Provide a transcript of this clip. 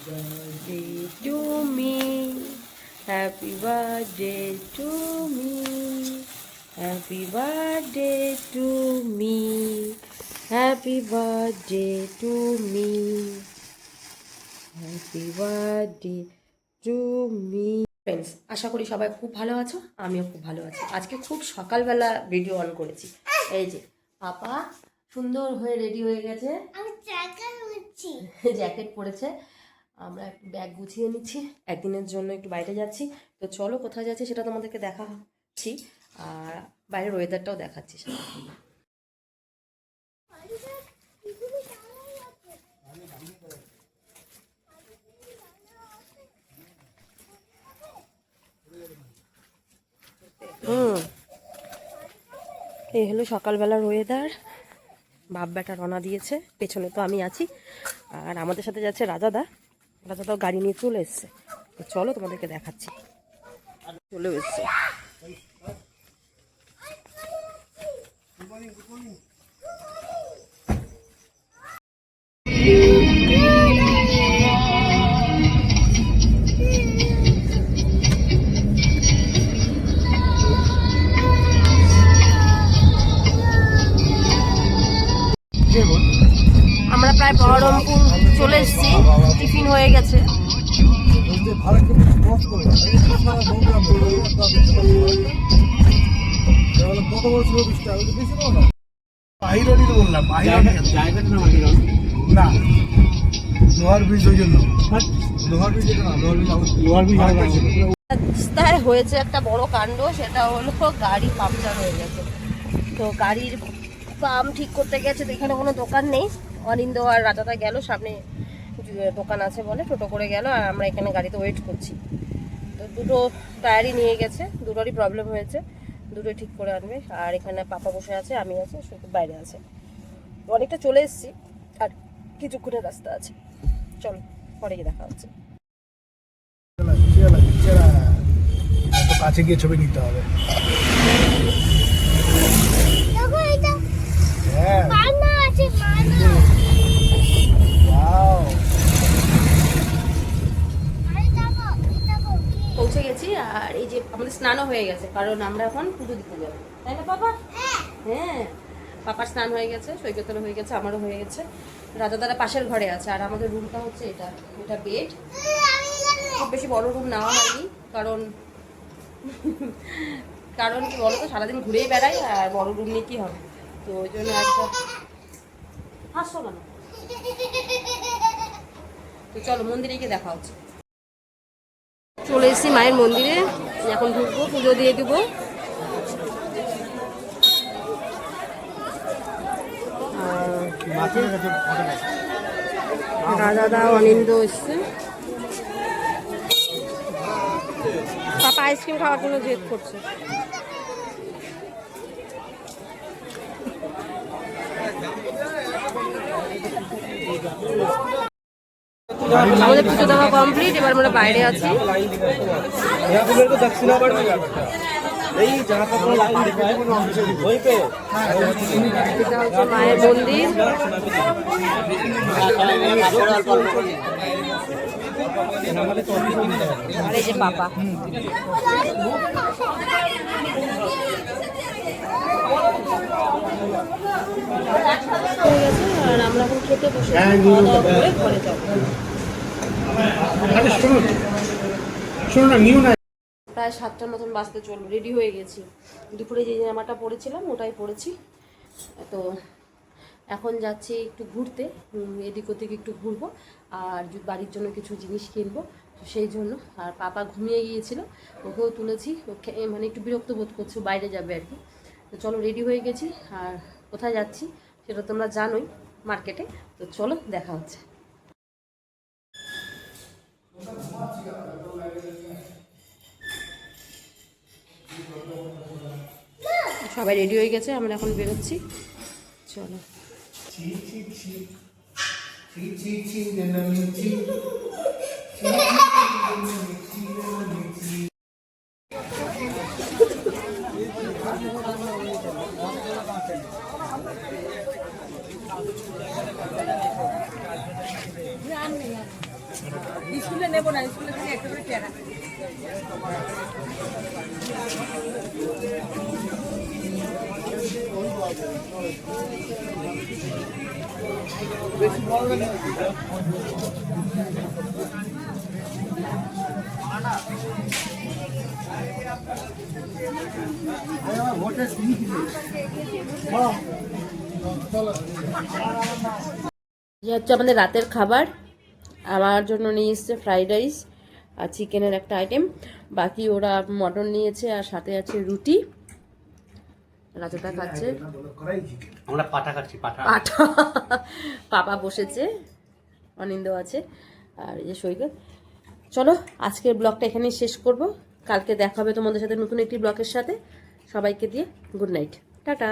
birthday to me. Happy birthday to me. Happy birthday to me. Happy birthday to me. Happy birthday to me friends আশা করি সবাই খুব ভালো আছো আমিও খুব ভালো আছি আজকে খুব সকালবেলা ভিডিও অন করেছি এই যে পাপা সুন্দর হয়ে রেডি হয়ে গেছে। আমি জ্যাকেট পরেছে। আমরা একটু ব্যাগ গুছিয়ে নিচ্ছি। একদিনের জন্য একটু বাইরে যাচ্ছি। তো চলো কোথায় যাচ্ছি সেটা তোমাদেরকে দেখাচ্ছি। আর বাইরের ওয়েদারটাও দেখাচ্ছি। হুম। এই হলো সকালবেলার ওয়েদার বাপ বেটা রওনা দিয়েছে, পেছনে তো আমি আছি। আর আমাদের সাথে যাচ্ছে রাজাদা। রাজাদাও গাড়ি নিয়ে চলে এসছে। চলো তোমাদেরকে দেখাচ্ছি। চলে এসছে। আমরা প্রায় বহরমপুর চলে এসেছি টিফিন হয়ে গেছে। বললাম না লোহার ব্রিজ ওই জন্য। লোহার ব্রিজ না লোহার ব্রিজ লোহার ব্রিজ রাস্তায় হয়েছে একটা বড় কাণ্ড সেটা হলো গাড়ি পাংচার হয়ে গেছে। তো গাড়ির পাম্প ঠিক করতে গেছে এখানে কোনো দোকান নেই। অনিন্দ আর রাজাদা গেল, সামনে দোকান আছে বলে টোটো করে গেল, আর আমরা এখানে গাড়িতে ওয়েট করছি। তো দুটো টায়ারই নিয়ে গেছে, দুটোরই প্রবলেম হয়েছে, দুটোই ঠিক করে আনবে। আর এখানে পাপা বসে আছে, আমি আছি শুধু বাইরে আছে। অনেকটা চলে এসেছি, আর কিছুক্ষণের রাস্তা আছে। চলো, পরে গিয়ে দেখা হচ্ছে। কাছে গিয়ে ছবি নিতে হবে দেখো এটা হ্যাঁ মানা আছে মানা ওয়াও আরে দেখো এটা দেখো পৌঁছে গেছি আর এই যে আমাদের স্নানও হয়ে গেছে কারণ আমরা এখন পুজো দিতে যাব। তাই না বাবা হ্যাঁ। পাপার স্নান হয়ে গেছে সৈকতেরও হয়ে গেছে আমারও হয়ে গেছে। রাজাদারা পাশের ঘরে আছে আর আমাদের রুমটা হচ্ছে এটা এটা বেড খুব বেশি বড় রুম নেওয়া হয়নি কারণ কারণ কি বলো তো সারাদিন ঘুরেই বেড়াই আর বড় রুম নিয়ে কি হবে? তো ওই জন্য একটা হাসছো কেন তো চলো মন্দিরে গিয়ে দেখা হচ্ছে। চলে এসেছি মায়ের মন্দিরে। এখন ঢুকবো, পুজো দিয়ে দিব। নেই। রাজাদা অনিন্দ এসছে। পাপা আইসক্রিম খাওয়ার জন্য জেদ করছে। আমাদের পুজো দেওয়া কমপ্লিট এবার আমরা বাইরে আছি। মায়ের মন্দির। এই যে আর আমরা এখন খেতে বসে খাওয়া দাওয়া করে ঘরে যাব। না প্রায় সাতটার মতন বাসতে চলবো রেডি হয়ে গেছি। দুপুরে যে জামাটা পরেছিলাম ওটাই পরেছি তো এখন যাচ্ছি একটু ঘুরতে এদিক ওদিক একটু ঘুরবো, আর বাড়ির জন্য কিছু জিনিস কিনবো, তো সেই জন্য। আর পাপা ঘুমিয়ে গিয়েছিল, ওকেও তুলেছি, ওকে মানে একটু বিরক্ত বোধ করছে বাইরে যাবে আর কি। তো চলো রেডি হয়ে গেছি, আর কোথায় যাচ্ছি, সেটা তোমরা জানোই মার্কেটে তো চলো, দেখা হচ্ছে। সবাই রেডি হয়ে গেছে আমরা এখন বেরোচ্ছি চলো স্কুলে নেব না স্কুলে থেকে একটা করে যে হচ্ছে আমাদের রাতের খাবার। আমার জন্য নিয়ে এসছে ফ্রাইড রাইস আর চিকেনের একটা আইটেম বাকি ওরা মটন নিয়েছে আর সাথে আছে রুটি। রাজাদা খাচ্ছে। আমরা পাটা খাচ্ছি পাটা। পাটা। পাপা বসেছে অনিন্দ আছে আর এই যে সৈকত। চলো আজকের ব্লগটা এখানেই শেষ করব। কালকে দেখা হবে তোমাদের সাথে নতুন একটি ব্লগের সাথে। সবাইকে দিয়ে গুড নাইট। টাটা।